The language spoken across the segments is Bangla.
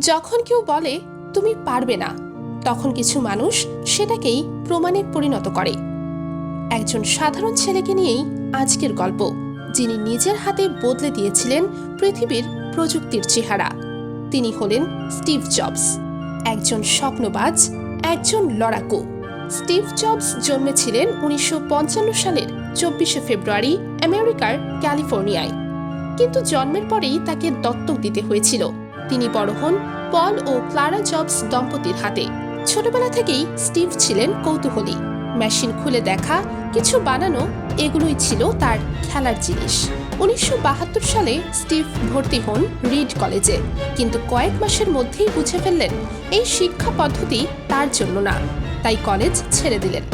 যখন কেউ বলে, তুমি পারবে না, তখন কিছু মানুষ সেটাকেই প্রমাণে পরিণত করে। একজন সাধারণ ছেলেকে নিয়েই আজকের গল্প, যিনি নিজের হাতে বদলে দিয়েছিলেন পৃথিবীর প্রযুক্তির চেহারা। তিনি হলেন স্টিভ জবস, একজন স্বপ্নবাজ, একজন লড়াকু। স্টিভ জবস জন্মেছিলেন উনিশশো পঞ্চান্ন সালের চব্বিশে ফেব্রুয়ারি আমেরিকার ক্যালিফোর্নিয়ায়। কিন্তু জন্মের পরেই তাকে দত্তক দিতে হয়েছিল। তিনি বড় হন পল ও ক্লারা জবস দম্পতির হাতে। ছোটবেলা থেকেই স্টিভ ছিলেন কৌতূহলী। মেশিন খুলে দেখা, কিছু বানানো, এগুলোই ছিল তার খেলার জিনিস। উনিশশো বাহাত্তর সালে স্টিভ ভর্তি হন রিড কলেজে, কিন্তু কয়েক মাসের মধ্যেই বুঝে ফেললেন, এই শিক্ষা পদ্ধতি তার জন্য না, তাই কলেজ ছেড়ে দিলেন।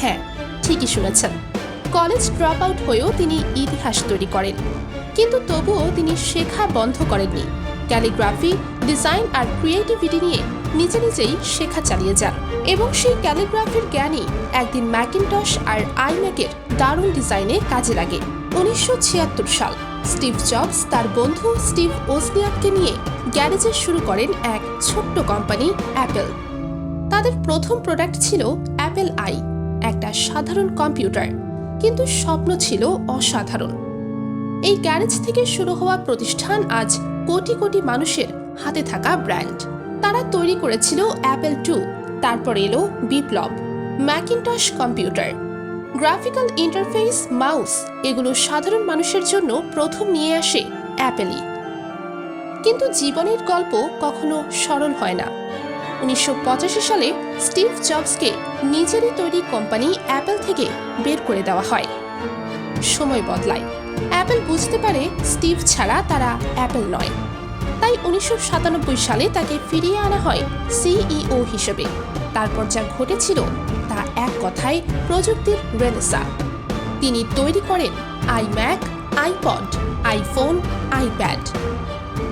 হ্যাঁ ঠিকই শুনেছেন। কলেজ ড্রপ আউট হয়েও তিনি ইতিহাস তৈরি করেন, কিন্তু তবুও তিনি শেখা বন্ধ করেননি। ক্যালিগ্রাফি, ডিজাইন আর ক্রিয়েটিভিটি নিয়ে নিজে নিজেই শেখা চালিয়ে যান। এবং সেই ক্যালিগ্রাফির জ্ঞানই একদিন ম্যাকিনটশ আর আইম্যাকের দারুণ ডিজাইনে কাজে লাগে। উনিশশো ছিয়াত্তর সাল, স্টিভ জবস তার বন্ধু স্টিভ ওজনিয়াককে নিয়ে গ্যারেজে শুরু করেন এক ছোট্ট কোম্পানি, অ্যাপেল। তাদের প্রথম প্রোডাক্ট ছিল অ্যাপেল আই, একটা সাধারণ কম্পিউটার। কিন্তু স্বপ্ন ছিল অসাধারণ। এই গ্যারেজ থেকে শুরু হওয়া প্রতিষ্ঠান আজ কোটি কোটি মানুষের হাতে থাকা ব্র্যান্ড। তারা তৈরি করেছিল অ্যাপেল টু। তারপর এলো বিপ্লব, Macintosh computer. Graphical interface, mouse, এগুলো সাধারণ মানুষের জন্য প্রথম নিয়ে আসে অ্যাপেলই। কিন্তু জীবনের গল্প কখনো সরল হয় না। উনিশশো পঁচাশি সালে স্টিভ জবসকে নিজেরই তৈরি কোম্পানি অ্যাপেল থেকে বের করে দেওয়া হয়। সময় বদলায়। অ্যাপেল বুঝতে পারে স্টিভ ছাড়া তারা অ্যাপেল নয়। তাই উনিশশো সাতানব্বই সালে তাকে ফিরিয়ে আনা হয় সিইও হিসেবে। তারপর যা ঘটেছিল তা এক কথায় প্রযুক্তির রেনেসা। তিনি তৈরি করেন আইম্যাক, আইপড, আইফোন, আইপ্যাড।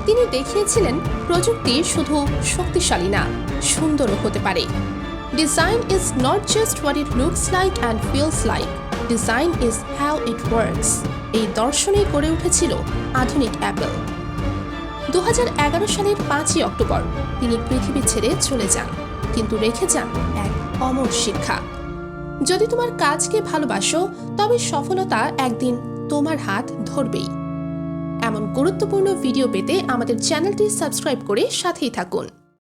তিনি দেখিয়েছিলেন প্রযুক্তি শুধু শক্তিশালী না, সুন্দরও হতে পারে। Design is not just what it looks like and feels like, design is how it works. এই দর্শনেই গড়ে উঠেছিল আধুনিক অ্যাপেল। দু হাজার এগারো সালের পাঁচই অক্টোবর তিনি পৃথিবী ছেড়ে চলে যান, কিন্তু রেখে যান এক অমর শিক্ষা। যদি তোমার কাজকে ভালোবাসো, তবে সফলতা একদিন তোমার হাত ধরবেই। এমন গুরুত্বপূর্ণ ভিডিও পেতে আমাদের চ্যানেলটি সাবস্ক্রাইব করে সাথেই থাকুন।